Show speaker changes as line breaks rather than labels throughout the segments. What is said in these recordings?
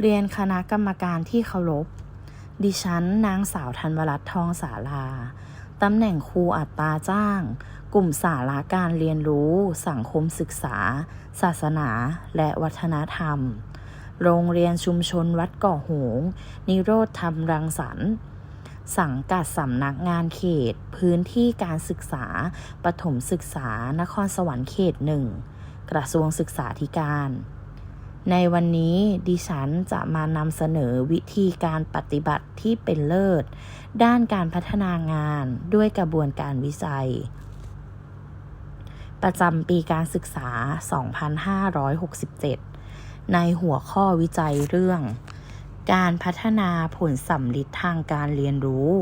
เรียนคณะกรรมการที่เคารพ ดิฉันนางสาวธันวรัตน์ทองสาราตำแหน่งครูอัตราจ้าง กลุ่มสาระการเรียนรู้ สังคมศึกษา ศาสนา และวัฒนธรรม โรงเรียนชุมชนวัดเกาะหง นิโรธธรรมรังสรรค์สังกัดสำนักงานเขต พื้นที่การศึกษา ปฐมศึกษา นครสวรรค์เขตหนึ่ง กระทรวงศึกษาธิการ ในวันนี้ดิฉันจะมานำเสนอวิธีการปฏิบัติที่เป็นเลิศ ด้านการพัฒนางานด้วยกระบวนการวิจัย ประจำปีการศึกษา 2567 ในหัวข้อวิจัยเรื่อง การพัฒนาผลสัมฤทธิ์ทางการเรียนรู้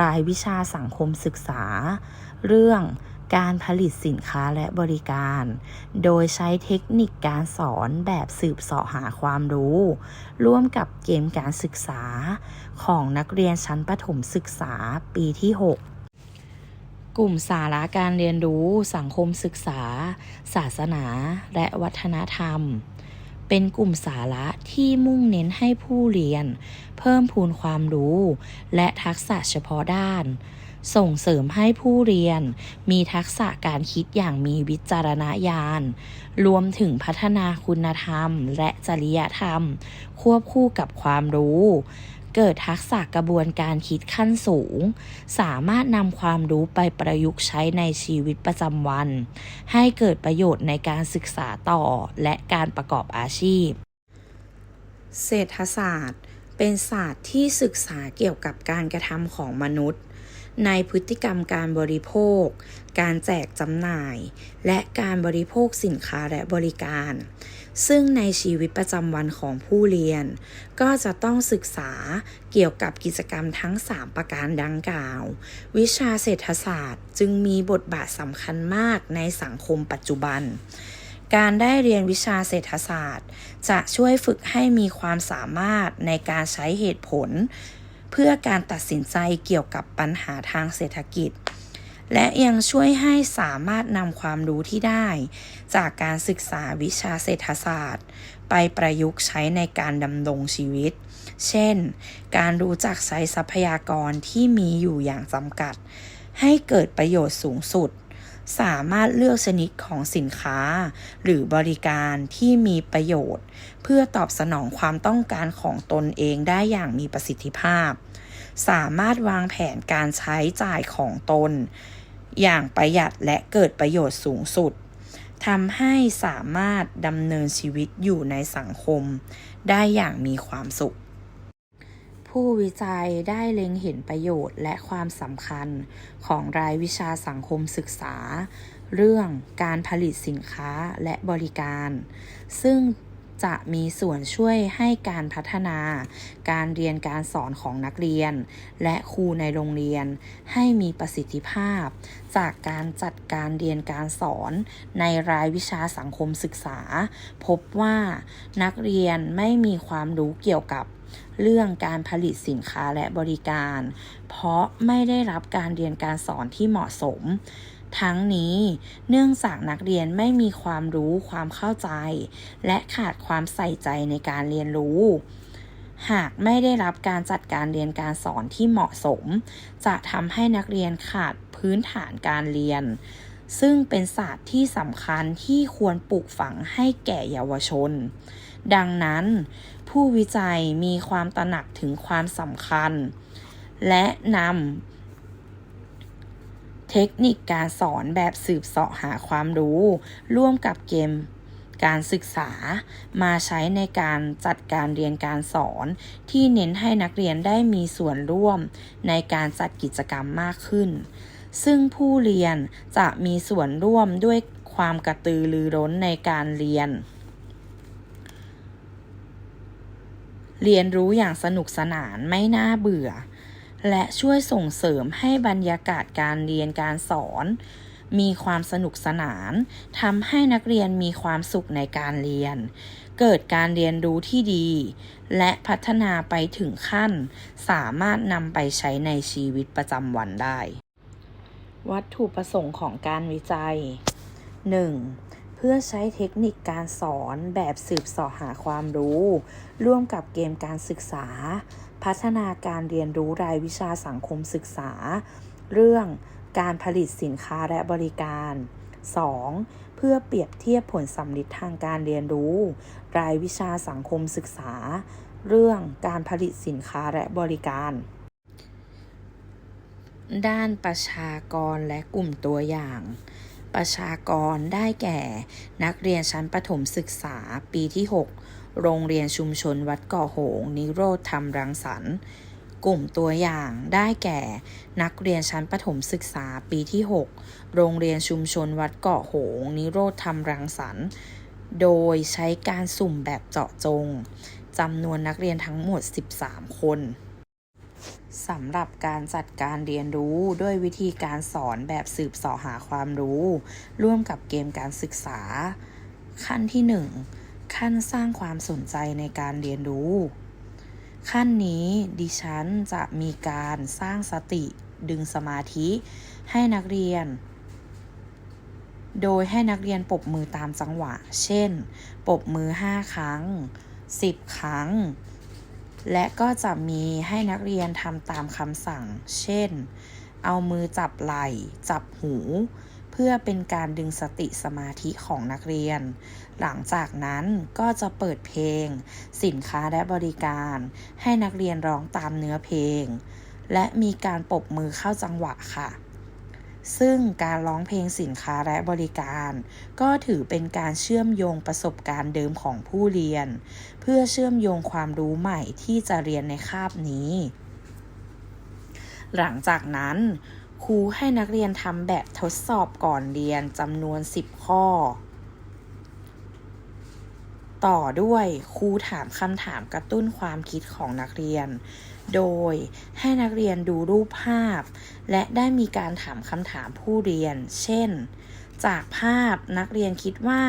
รายวิชาสังคมศึกษา เรื่อง การผลิตสินค้าและบริการ โดยใช้เทคนิคการสอนแบบสืบเสาะหาความรู้ ร่วมกับเกมการศึกษา ของนักเรียนชั้นประถมศึกษาปีที่ 6กลุ่มสาระการเรียนรู้สังคมศึกษา ศาสนา และวัฒนธรรม เป็นกลุ่มสาระที่มุ่งเน้นให้ผู้เรียน เพิ่มพูนความรู้ และทักษะเฉพาะด้าน ส่งเสริมให้ผู้เรียน มีทักษะการคิดอย่างมีวิจารณญาณ รวมถึงพัฒนาคุณธรรม และจริยธรรม ควบคู่กับความรู้เกิดทักษะกระบวนการคิดขั้นสูง สามารถนำความรู้ไปประยุกต์ใช้ในชีวิตประจำวัน ให้เกิดประโยชน์ในการศึกษาต่อและการประกอบอาชีพ เศรษฐศาสตร์ เป็นศาสตร์ที่ศึกษาเกี่ยวกับการกระทำของมนุษย์ ในพฤติกรรมการบริโภค การแจกจำหน่าย และการบริโภคสินค้าและบริการ ซึ่งในชีวิตประจำวันของผู้เรียน ก็จะต้องศึกษาเกี่ยวกับกิจกรรมทั้ง 3 ประการดังกล่าว วิชาเศรษฐศาสตร์จึงมีบทบาทสำคัญมากในสังคมปัจจุบันการได้เรียนวิชาเศรษฐศาสตร์ จะช่วยฝึกให้มีความสามารถในการใช้เหตุผล เพื่อการตัดสินใจเกี่ยวกับปัญหาทางเศรษฐกิจ และยังช่วยให้สามารถนำความรู้ที่ได้ จากการศึกษาวิชาเศรษฐศาสตร์ ไปประยุกต์ใช้ในการดำรงชีวิต เช่น การรู้จักใช้ทรัพยากรที่มีอยู่อย่างจำกัด ให้เกิดประโยชน์สูงสุด สามารถเลือกชนิดของสินค้า หรือบริการที่มีประโยชน์ เพื่อตอบสนองความต้องการของตนเองได้อย่างมีประสิทธิภาพ สามารถวางแผนการใช้จ่ายของตน อย่างประหยัดและเกิดประโยชน์สูงสุดทำให้สามารถดำเนินชีวิตอยู่ในสังคม ได้อย่างมีความสุข ผู้วิจัยได้เล็งเห็นประโยชน์และความสำคัญของรายวิชาสังคมศึกษา เรื่องการผลิตสินค้าและบริการ ซึ่งจะมีส่วนช่วยให้การพัฒนา การเรียนการสอนของนักเรียน และครูในโรงเรียน ให้มีประสิทธิภาพ จากการจัดการเรียนการสอน ในรายวิชาสังคมศึกษา พบว่านักเรียนไม่มีความรู้เกี่ยวกับ เรื่องการผลิตสินค้าและบริการ เพราะไม่ได้รับการเรียนการสอนที่เหมาะสม ทั้งนี้เนื่องจากนักเรียนไม่มีความรู้ความเข้าใจ และขาดความใส่ใจในการเรียนรู้ หากไม่ได้รับการจัดการเรียนการสอนที่เหมาะสม จะทำให้นักเรียนขาดพื้นฐานการเรียนซึ่งเป็นศาสตร์ที่สำคัญที่ควรปลูกฝังให้แก่เยาวชน ดังนั้น ผู้วิจัยมีความตระหนักถึงความสำคัญ และนำเทคนิคการสอนแบบสืบเสาะหาความรู้ ร่วมกับเกมการศึกษามาใช้ในการจัดการเรียนการสอน ที่เน้นให้นักเรียนได้มีส่วนร่วมในการจัดกิจกรรมมากขึ้น ซึ่งผู้เรียนจะมีส่วนร่วมด้วยความกระตือรือร้นในการเรียน เรียนรู้อย่างสนุกสนานไม่น่าเบื่อ และช่วยส่งเสริมให้บรรยากาศการเรียนการสอน มีความสนุกสนานทำให้นักเรียนมีความสุขในการเรียน เกิดการเรียนรู้ที่ดี และพัฒนาไปถึงขั้น สามารถนำไปใช้ในชีวิตประจำวันได้ วัตถุประสงค์ของการวิจัย 1. เพื่อใช้เทคนิคการสอนแบบสืบเสาะหาความรู้ ร่วมกับเกมการศึกษา พัฒนาการเรียนรู้รายวิชาสังคมศึกษา เรื่องการผลิตสินค้าและบริการ 2. เพื่อเปรียบเทียบผลสำลิดทางการเรียนรู้ รายวิชาสังคมศึกษา เรื่องการผลิตสินค้าและบริการ ด้านประชากรและกลุ่มตัวอย่าง ประชากรได้แก่ นักเรียนชั้นประถมศึกษาปีที่ 6 โรงเรียนชุมชนวัดเกาะโหง นิโรธธรรมรังสรรค์กลุ่มตัวอย่างได้แก่ นักเรียนชั้นประถมศึกษาปีที่ 6 โรงเรียนชุมชนวัดเกาะโหง นิโรธธรรมรังสรรค์ โดยใช้การสุ่มแบบเจาะจงจำนวนนักเรียนทั้งหมด 13 คน สำหรับการจัดการเรียนรู้ด้วยวิธีการสอนแบบสืบเสาะหาความรู้ ร่วมกับเกมการศึกษา ขั้นที่ 1 ขั้นสร้างความสนใจในการเรียนรู้ ขั้นนี้ดิฉันจะมีการสร้างสติดึงสมาธิให้นักเรียน โดยให้นักเรียนปรบมือตามจังหวะ เช่นปรบมือ 5 ครั้ง 10 ครั้ง และก็จะมีให้นักเรียนทำตามคำสั่ง เช่น เอามือจับไหล่ จับหู เพื่อเป็นการดึงสติสมาธิของนักเรียน หลังจากนั้นก็จะเปิดเพลง สินค้าและบริการ ให้นักเรียนร้องตามเนื้อเพลง และมีการปรบมือเข้าจังหวะค่ะ ซึ่งการร้องเพลงสินค้าและบริการ ก็ถือเป็นการเชื่อมโยงประสบการณ์เดิมของผู้เรียน เพื่อเชื่อมโยงความรู้ใหม่ที่จะเรียนในคาบนี้ หลังจากนั้น ครูให้นักเรียนทำแบบทดสอบก่อนเรียนจำนวน 10 ข้อ ต่อด้วยครูถามคำถามกระตุ้นความคิดของนักเรียน โดยให้นักเรียนดูรูปภาพ และได้มีการถามคำถามผู้เรียน เช่น จากภาพนักเรียนคิดว่า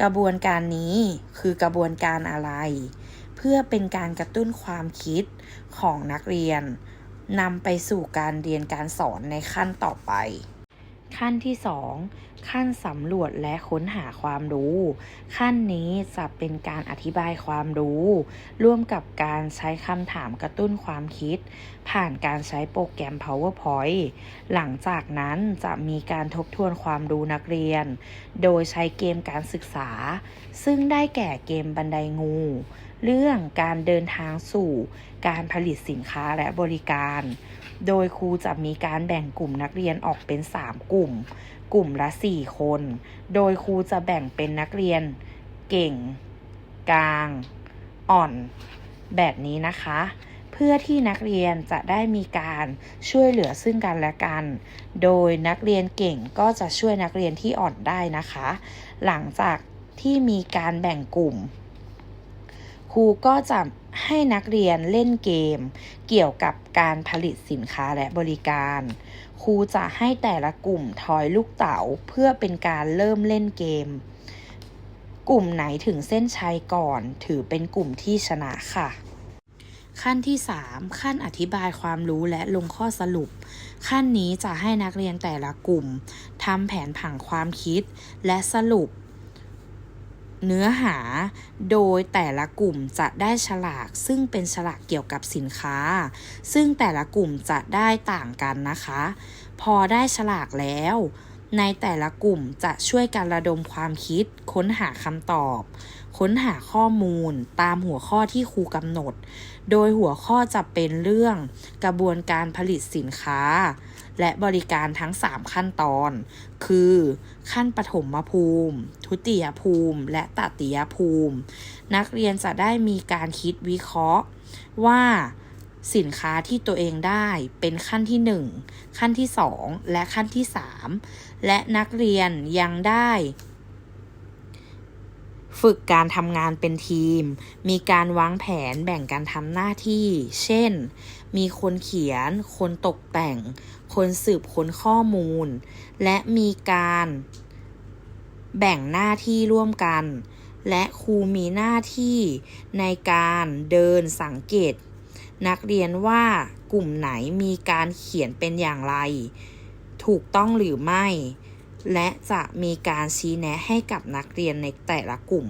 กระบวนการนี้คือกระบวนการอะไร เพื่อเป็นการกระตุ้นความคิดของนักเรียนนำไปสู่การเรียนการสอนในขั้นต่อไป ขั้นที่ 2 ขั้นสำรวจและค้นหาความรู้ ขั้นนี้จะเป็นการอธิบายความรู้ ร่วมกับการใช้คำถามกระตุ้นความคิด ผ่านการใช้โปรแกรม PowerPoint หลังจากนั้นจะมีการทบทวนความรู้นักเรียน โดยใช้เกมการศึกษา ซึ่งได้แก่เกมบันไดงู เรื่องการเดินทางสู่การผลิตสินค้าและบริการ โดยครูจะมีการแบ่งกลุ่มนักเรียนออกเป็น 3 กลุ่ม กลุ่มละ 4 คน โดยครูจะแบ่งเป็นนักเรียนเก่ง กลาง อ่อน แบบนี้นะคะ เพื่อที่นักเรียนจะได้มีการช่วยเหลือซึ่งกันและกัน โดยนักเรียนเก่งก็จะช่วยนักเรียนที่อ่อนได้นะคะ หลังจากที่มีการแบ่งกลุ่ม ครูก็จะให้นักเรียนเล่นเกม เกี่ยวกับการผลิตสินค้าและบริการ ครูจะให้แต่ละกลุ่มทอยลูกเต๋าเพื่อเป็นการเริ่มเล่นเกม กลุ่มไหนถึงเส้นชัยก่อนถือเป็นกลุ่มที่ชนะค่ะขั้นที่ 3 ขั้นอธิบายความรู้และลงข้อสรุป ขั้นนี้จะให้นักเรียนแต่ละกลุ่มทำแผนผังความคิด และสรุป เนื้อหา โดยแต่ละกลุ่มจะได้ฉลาก ซึ่งเป็นฉลากเกี่ยวกับสินค้า ซึ่งแต่ละกลุ่มจะได้ต่างกันนะคะ พอได้ฉลากแล้ว ในแต่ละกลุ่มจะช่วยกันระดมความคิดค้นหาคำตอบ ค้นหาข้อมูลตามหัวข้อที่ครูกำหนด โดยหัวข้อจะเป็นเรื่องกระบวนการผลิตสินค้า และบริการทั้ง 3 ขั้นตอน คือ ขั้นปฐมภูมิ ทุติยภูมิ และตติยภูมิ นักเรียนจะได้มีการคิดวิเคราะห์ ว่าสินค้าที่ตัวเองได้เป็นขั้นที่ 1 ขั้นที่ 2 และขั้นที่ 3 และนักเรียนยังได้ ฝึกการทำงานเป็นทีม มีการวางแผนแบ่งการทำหน้าที่ เช่น มีคนเขียน คนตกแต่ง คนสืบค้นข้อมูล และมีการแบ่งหน้าที่ร่วมกัน และครูมีหน้าที่ในการเดินสังเกต นักเรียนว่ากลุ่มไหนมีการเขียนเป็นอย่างไร ถูกต้องหรือไม่ และจะมีการชี้แนะให้กับนักเรียนในแต่ละกลุ่ม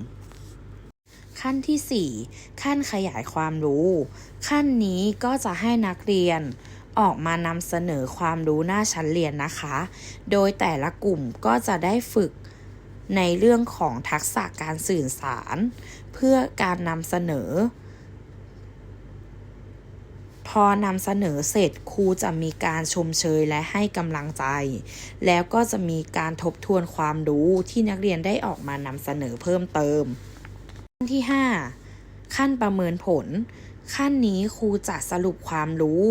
ขั้นที่ 4 ขั้นขยายความรู้ ขั้นนี้ก็จะให้นักเรียนออกมานำเสนอความรู้หน้าชั้นเรียนนะคะ โดยแต่ละกลุ่มก็จะได้ฝึกในเรื่องของทักษะการสื่อสาร เพื่อการนำเสนอ อนำเสนอเสร็จครูจะมีการชมเชยและให้กำลังใจ แล้วก็จะมีการทบทวนความรู้ที่นักเรียนได้ออกมานำเสนอเพิ่มเติม ขั้นที่ 5 ขั้นประเมินผล ขั้นนี้ครูจะสรุปความรู้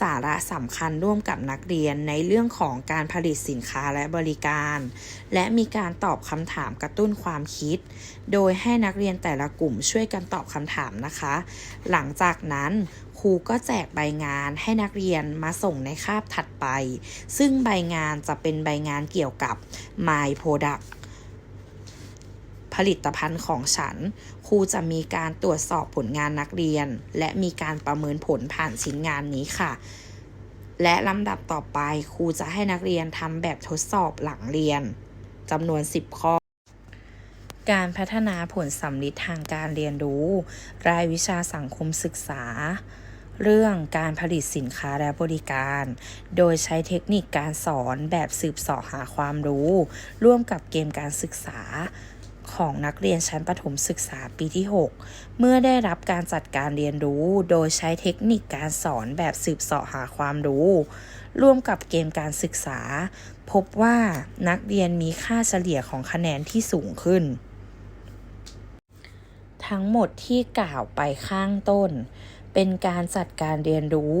สาระสำคัญร่วมกับนักเรียนในเรื่องของการผลิตสินค้าและบริการ และมีการตอบคำถามกระตุ้นความคิด โดยให้นักเรียนแต่ละกลุ่มช่วยกันตอบคำถามนะคะ หลังจากนั้นครูก็แจกใบงานให้นักเรียนมาส่งในคาบถัดไป ซึ่งใบงานจะเป็นใบงานเกี่ยวกับ My Product ลิตภัณฑ์ของฉัน ครูจะมีการตรวจสอบผลงานนักเรียน และมีการประเมินผลผ่านชิ้นงานนี้ค่ะ และลำดับต่อไปครูจะให้นักเรียนทำแบบทดสอบหลังเรียนจำนวน 10 ข้อการพัฒนาผลสำลิดทางการเรียนรู้ รายวิชาสังคมศึกษา เรื่องการผลิตสินค้าและบริการ โดยใช้เทคนิคการสอนแบบสืบเสาะหาความรู้ ร่วมกับเกมการศึกษา ของนักเรียนชั้นประถมศึกษาปีที่ 6 เมื่อได้รับการจัดการเรียนรู้โดยใช้เทคนิคการสอนแบบสืบเสาะหาความรู้ ร่วมกับเกมการศึกษา พบว่านักเรียนมีค่าเฉลี่ยของคะแนนที่สูงขึ้น ทั้งหมดที่กล่าวไปข้างต้น เป็นการจัดการเรียนรู้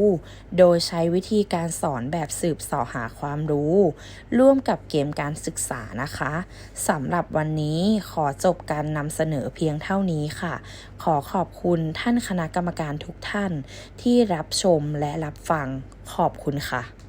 โดยใช้วิธีการสอนแบบสืบเสาะหาความรู้ ร่วมกับเกมการศึกษานะคะสำหรับวันนี้ขอจบการนำเสนอเพียงเท่านี้ค่ะ ขอขอบคุณท่านคณะกรรมการทุกท่านที่รับชมและรับฟังขอบคุณค่ะ